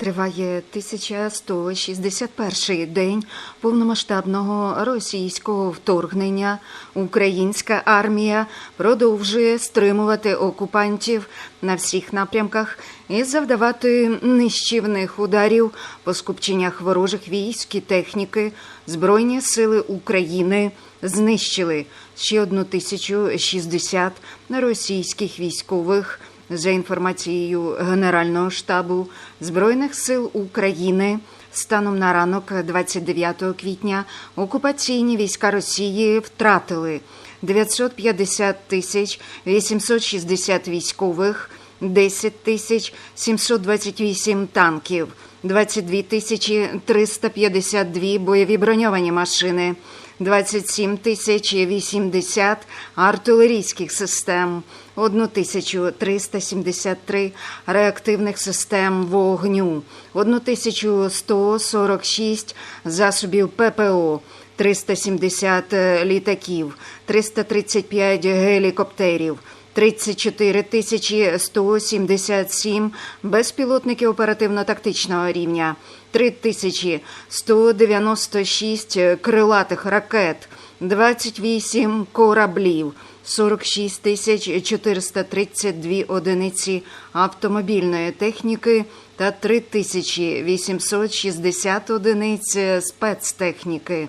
Триває 1161-й день повномасштабного російського вторгнення. Українська армія продовжує стримувати окупантів на всіх напрямках і завдавати нищівних ударів по скупченнях ворожих військ і техніки. Збройні сили України знищили ще одну тисячу шістдесят російських військових. За інформацією Генерального штабу Збройних сил України, станом на ранок 29 квітня окупаційні війська Росії втратили 950 тисяч 860 військових, 10 тисяч 728 танків, 22 тисячі 352 бойові броньовані машини, 27 тисяч 80 артилерійських систем, 1373 реактивних систем вогню, 1146 засобів ППО, 370 літаків, 335 гелікоптерів, 34 тисячі 177 безпілотників оперативно-тактичного рівня, 3 тисячі 196 крилатих ракет, 28 кораблів, 46 тисяч 432 одиниці автомобільної техніки та 3 тисячі 860 одиниць спецтехніки.